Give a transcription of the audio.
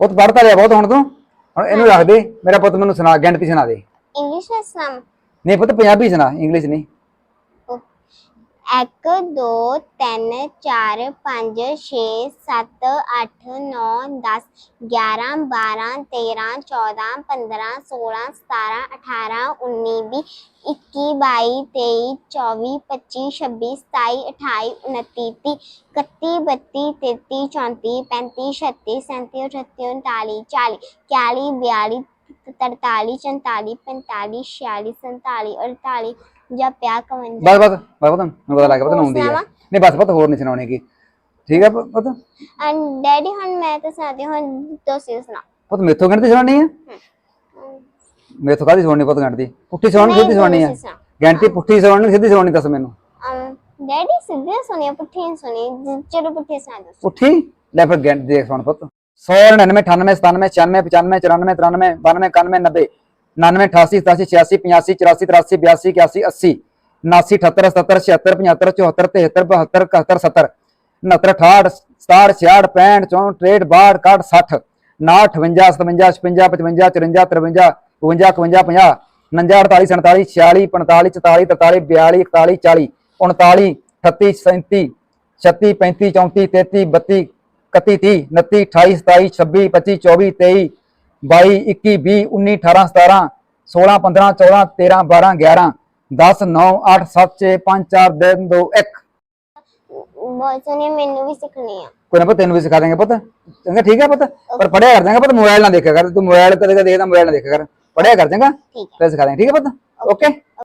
ਪੁੱਤ ਪੜ੍ਹਤਾ ਲਿਆ ਬਹੁਤ ਹੁਣ ਤੂੰ। ਹੁਣ ਇਹਨੂੰ ਰੱਖ ਦੇ ਮੇਰਾ ਪੁੱਤ ਮੈਨੂੰ ਸੁਣਾ ਗਿਣਤੀ ਸੁਣਾ ਦੇ। ਇੰਗਲਿਸ਼ ਵਿੱਚ ਸੁਣਾਵਾਂ ਨਹੀਂ ਪੁੱਤ ਪੰਜਾਬੀ ਸੁਣਾ ਇੰਗਲਿਸ਼ ਨਹੀਂ। 1 2 3 4 5 6 7 8 9 10 11 12 13 14 15 16 17 18 19 20 21 22 23 24 25 26 27 28 29 30 31 32 33 34 35 36 37 38 39 40 41 42 43 44 45 46 47 48 ਜਾਂ ਪਿਆ 51 ਬਸ ਬਸ ਬਸ ਪੁੱਤ ਮੈਨੂੰ ਪਤਾ ਲੱਗ ਗਿਆ ਪੁੱਤ ਨੂੰ ਆਉਂਦੀ ਹੈ ਸੁਣਾਵਾਂ? ਨਹੀਂ ਬਸ ਪੁੱਤ ਹੋਰ ਨਹੀਂ ਸੁਣਾਉਣੀ ਕੀ ਠੀਕ ਹੈ ਪੁੱਤ? ਐਂਡ ਡੈਡੀ ਹੁਣ ਮੈਂ ਤਾਂ ਸੁਣਾਤੀ ਹੁਣ ਤੁਸੀਂ ਸੁਣਾ ਪੁੱਤ ਮੇਥੋਂ ਗਿਣਤੀ ਸੁਣਾਉਣੀ ਹੈ ਮੇਥੋਂ ਕਾਹਦੀ ਸੁਣਨੀ ਪੁੱਤ ਗਿਣਤੀ ਪੁੱਠੀ ਸੁਣਨੀ ਸਿੱਧੀ ਸੁਣਨੀ ਹੈ। ਗਿਣਤੀ ਪੁੱਠੀ ਸੁਣਨੀ ਸਿੱਧੀ ਸੁਣਨੀ ਦੱਸ ਮੈਨੂੰ। ਡੈਡੀ ਸਿੱਧੇ ਸੁਣਿਆ ਪੁੱਠੀ ਸੁਣੀ ਚਲੋ ਪੁੱਠੀ ਸੁਣਾ ਦੋ ਪੁੱਠੀ? ਲੈ ਫਿਰ ਗਿਣ ਦੇਖ ਸੁਣ ਪੁੱਤ। 100 99 98 97 96 95 94 93 92 91 90 99 88 87 86 85 84 83 82 81 80 89 78 77 76 75 74 73 72 73 69 68 67 65 64 65 62 60 59 58 57 56 55 54 54 55 52 50 59 48 47 46 45 44 43 42 41 40 49 38 37 36 35 34 33 32 31 30 29 28 27 26 25 24 23 22 21 20 19 18 17 16 15 14 13 12 11 10 9 8 7 6 5 4 3 2 1 ਬਹੁਤ ਸੁਣੀ ਮੈਨੂੰ ਵੀ ਸਿੱਖਣੀ ਆ ਕੋਈ ਨਾ ਪੁੱਤ ਤੈਨੂੰ ਵੀ ਸਿਖਾ ਦਾਂਗੇ ਪੁੱਤ ਚੰਗਾ ਠੀਕ ਹੈ ਪੁੱਤ ਪਰ ਪੜਿਆ ਕਰ ਦਾਂਗੇ ਪੁੱਤ ਮੋਬਾਈਲ ਨਾ ਦੇਖਿਆ ਕਰ ਤੂੰ ਮੋਬਾਈਲ ਕਦੇ ਕਦੇ ਦੇਖਦਾ ਮੋਬਾਈਲ ਨਾ ਦੇਖਿਆ ਕਰ ਪੜਿਆ ਕਰ ਹੈ। ਫਿਰ ਸਿਖਾ ਦਾਂਗੇ। ਠੀਕ ਹੈ ਪੁੱਤ? ਓਕੇ।